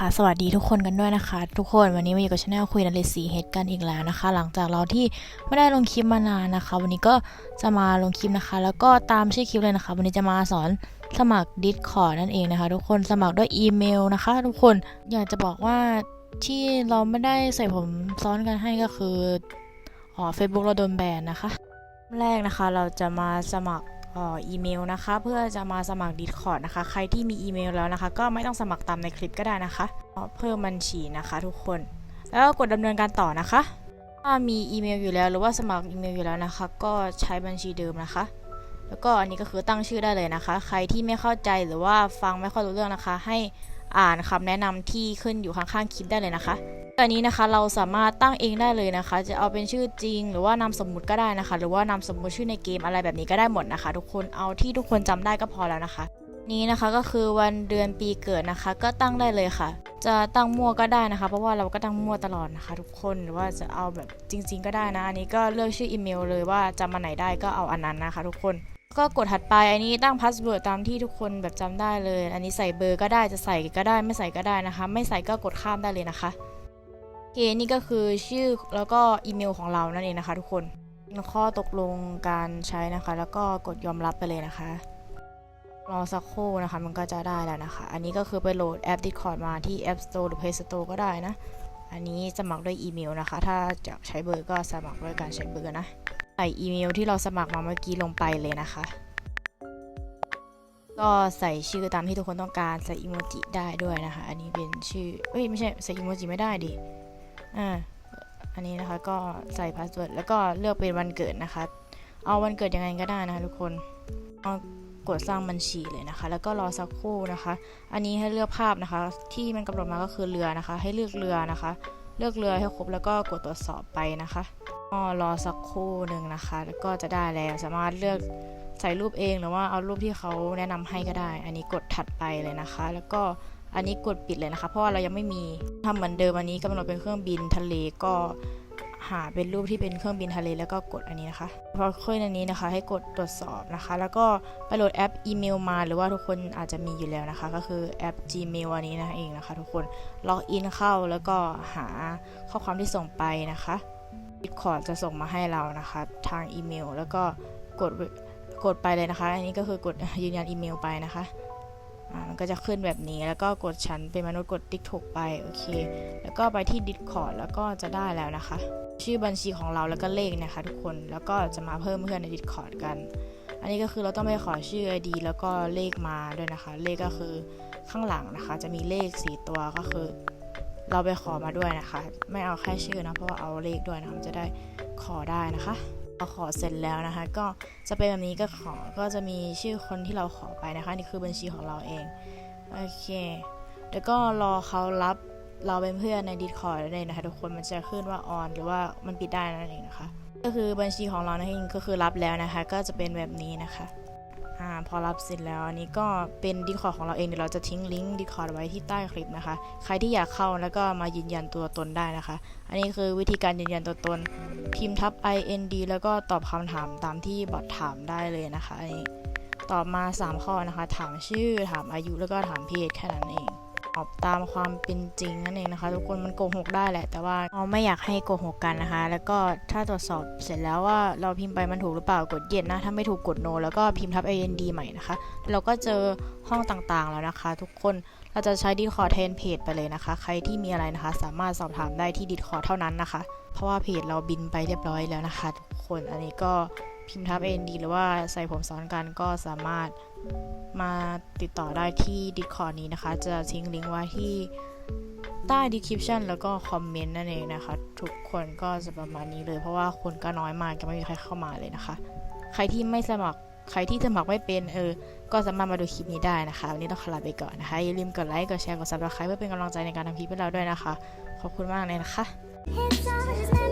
ค่ะสวัสดีทุกคนกันด้วยนะคะ ทุกคนวันนี้มาอยู่กับช anel คุยนันเลสีเฮดกันอีกแล้วนะคะ หลังจากเราที่ไม่ได้ลงคลิปมานานนะคะ วันนี้ก็จะมาลงคลิปนะคะ แล้วก็ตามชื่อคลิปเลยนะคะ วันนี้จะมาสอนสมัคร Discord นั่นเองนะคะ ทุกคนสมัครด้วยอีเมลนะคะ ทุกคนอยากจะบอกว่าที่เราไม่ได้ใส่ผมซ้อนกันให้ก็คืออ๋อ Facebook เราโดนแบนนะคะ แรกนะคะเราจะมาสมัคร อีเมลนะคะ เพื่อจะมาสมัคร Discord นะคะ ใครที่มีอีเมลแล้วนะคะ ก็ไม่ต้องสมัครตามในคลิปก็ได้นะคะ เพิ่มบัญชีนะคะทุกคน แล้วกดดำเนินการต่อนะคะ ถ้ามีอีเมลอยู่แล้วหรือว่าสมัครอีเมลอยู่แล้วนะคะ ก็ใช้บัญชีเดิมนะคะ แล้วก็อันนี้ก็คือตั้งชื่อได้เลยนะคะ ใครที่ไม่เข้าใจหรือว่าฟังไม่ค่อยรู้เรื่องนะคะ ให้อ่านคำแนะนำที่ขึ้นอยู่ข้างๆคลิปได้เลยนะคะ อันนี้นะคะเราสามารถตั้งเองได้เลยนะคะ จะเอาเป็นชื่อจริง หรือว่านามสมมุติก็ได้นะคะ หรือว่านามสมมุติชื่อในเกมอะไรแบบนี้ก็ได้หมดนะคะ ทุกคนเอาที่ทุกคนจำได้ก็พอแล้วนะคะ นี้นะคะก็คือวันเดือนปีเกิดนะคะ ก็ตั้งได้เลยค่ะ จะตั้งมั่วก็ได้นะคะ เพราะว่าเราก็ตั้งมั่วตลอดนะคะ ทุกคนหรือว่าจะเอาแบบจริง ๆ ก็ได้นะอันนี้ก็เลือกชื่ออีเมลเลยว่าจำมาไหนได้ก็เอาอันนั้นนะคะ ทุกคนก็กดถัดไปอันนี้ตั้งพาสเวิร์ดตามที่ทุกคนแบบจำได้เลย อันนี้ใส่เบอร์ก็ได้จะใส่ก็ได้ไม่ใส่ก็ได้นะคะ ไม่ใส่ก็กดข้ามได้เลยนะคะ เคนี่ก็คือชื่อแล้วก็อีเมลของเรานั่นเองนะคะทุกคนข้อตกลงการใช้นะคะ แล้วก็กดยอมรับไปเลยนะคะ รอสักครู่นะคะ มันก็จะได้แล้วนะคะ อันนี้ก็คือไปโหลดแอป Discord มาที่ App Store หรือ Play Store ก็ได้นะ อันนี้สมัครด้วยอีเมลนะคะ ถ้าจะใช้เบอร์ก็สมัครด้วยการใช้เบอร์นะใส่อีเมลที่เราสมัครมาเมื่อกี้ลงไปเลยนะคะ ก็ใส่ชื่อตามที่ทุกคนต้องการใส่อีโมจิได้ด้วยนะคะ อันนี้เป็นชื่อเอ้ยไม่ใช่ใส่อีโมจิไม่ได้ดิ อ่าอันนี้นะคะก็ใส่พาสเวิร์ดแล้วก็เลือกเป็นวันเกิดนะคะ เอาวันเกิดยังไงก็ได้นะคะทุกคนเอากดสร้างบัญชีเลยนะคะ แล้วก็รอสักครู่นะคะ อันนี้ให้เลือกภาพนะคะ ที่มันกำหนดมาก็คือเรือนะคะ ให้เลือกเรือนะคะ เลือกเรือให้ครบแล้วก็กดตรวจสอบไปนะคะก็รอสักครู่หนึ่งนะคะ แล้วก็จะได้แล้วสามารถเลือกใส่รูปเองหรือว่าเอารูปที่เขาแนะนำให้ก็ได้ อันนี้กดถัดไปเลยนะคะ แล้วก็ อันนี้กดปิดเลยนะคะ เพราะว่าเรายังไม่มีทำเหมือนเดิมอันนี้กำหนดเป็นเครื่องบินทะเลก็หาเป็นรูปที่เป็นเครื่องบินทะเลแล้วก็กดอันนี้นะคะ พอขึ้นอันนี้นะคะ ให้กดตรวจสอบนะคะ แล้วก็ไปโหลดแอปอีเมลมาหรือว่าทุกคนอาจจะมีอยู่แล้วนะคะ ก็คือแอป Gmail อันนี้นะเองนะคะ ทุกคนล็อกอินเข้าแล้วก็หาข้อความที่ส่งไปนะคะ Discord จะส่งมาให้เรานะคะ ทางอีเมล แล้วก็กดกดไปเลยนะคะ อันนี้ก็คือกดยืนยันอีเมลไปนะคะ มันก็จะขึ้นแบบนี้แล้วก็กดฉันเป็นมนุษย์กดติ๊กถูกไปโอเค แล้วก็ไปที่ Discord แล้วก็จะได้แล้วนะคะ ชื่อบัญชีของเราแล้วก็เลขนะคะทุกคนแล้วก็จะมาเพิ่มเพื่อนใน Discord กัน อันนี้ก็คือเราต้องไปขอชื่อ ID แล้วก็เลขมาด้วยนะคะ เลขก็คือข้างหลังนะคะ จะมีเลข 4 ตัวก็คือ เราไปขอมาด้วยนะคะ ไม่เอาแค่ชื่อนะเพราะว่าเอาเลขด้วยนะคะจะได้ขอได้นะคะ ราขอเสร็จแล้วนะคะ ก็จะเป็นแบบนี้ก็ขอก็จะมีชื่อคนที่เราขอไปนะคะ นี่คือบัญชีของเราเองโอเคแล้วก็รอเขารับเราเป็นเพื่อนใน Discord ได้เลยนะคะ ทุกคนมันจะขึ้นว่าออนหรือว่ามันปิดได้นั่นเองนะคะ ก็คือบัญชีของเรานั่นเองก็คือรับแล้วนะคะ ก็จะเป็นแบบนี้นะคะ อ่าพอรับเสร็จแล้วอันนี้ก็เป็นดีคอร์ของเราเองเดี๋ยวเราจะทิ้งลิงก์ดีคอร์ไว้ที่ใต้คลิปนะคะ ใครที่อยากเข้าแล้วก็มายืนยันตัวตนได้นะคะ อันนี้คือวิธีการยืนยันตัวตน พิมพ์ทับ ind แล้วก็ตอบคำถามตามที่บอทถามได้เลยนะคะอันนี้ตอบมา 3 ข้อนะคะ ถามชื่อถามอายุแล้วก็ถามเพศแค่นั้นเอง ตอบตามความเป็นจริงนั่นเองนะคะ ทุกคนมันโกหกได้แหละ แต่ว่าเราไม่อยากให้โกหกกันนะคะ แล้วก็ถ้าตรวจสอบเสร็จแล้วว่าเราพิมพ์ไปมันถูกหรือเปล่ากดเย็นนะ ถ้าไม่ถูกกดโน แล้วก็พิมพ์ทับ ind ใหม่นะคะ เราก็เจอห้องต่างๆแล้วนะคะ ทุกคนเราจะใช้ Discord แทนเพจไปเลยนะคะ ใครที่มีอะไรนะคะ สามารถสอบถามได้ที่ Discord เท่านั้นนะคะ เพราะว่าเพจเราบินไปเรียบร้อยแล้วนะคะ ทุกคนอันนี้ก็ พิมพ์ทับ AND หรือว่าใส่ผมซ้อนกันก็สามารถมาติดต่อได้ที่ Discord นี้นะคะ จะทิ้งลิงก์ไว้ที่ใต้ description แล้วก็คอมเมนต์นั่นเองนะคะ ทุกคนก็จะประมาณนี้เลย เพราะว่าคนก็น้อยมากจะไม่มีใครเข้ามาเลยนะคะ ใครที่ไม่สมัครใครที่สมัครไม่เป็นเออ ก็สามารถมาดูคลิปนี้ได้นะคะ วันนี้ต้องขอลาไปก่อนนะคะ อย่าลืมกดไลค์ กดแชร์ กด subscribe เพื่อเป็นกำลังใจในการทำคลิปให้เราด้วยนะคะ ขอบคุณมากเลยนะคะ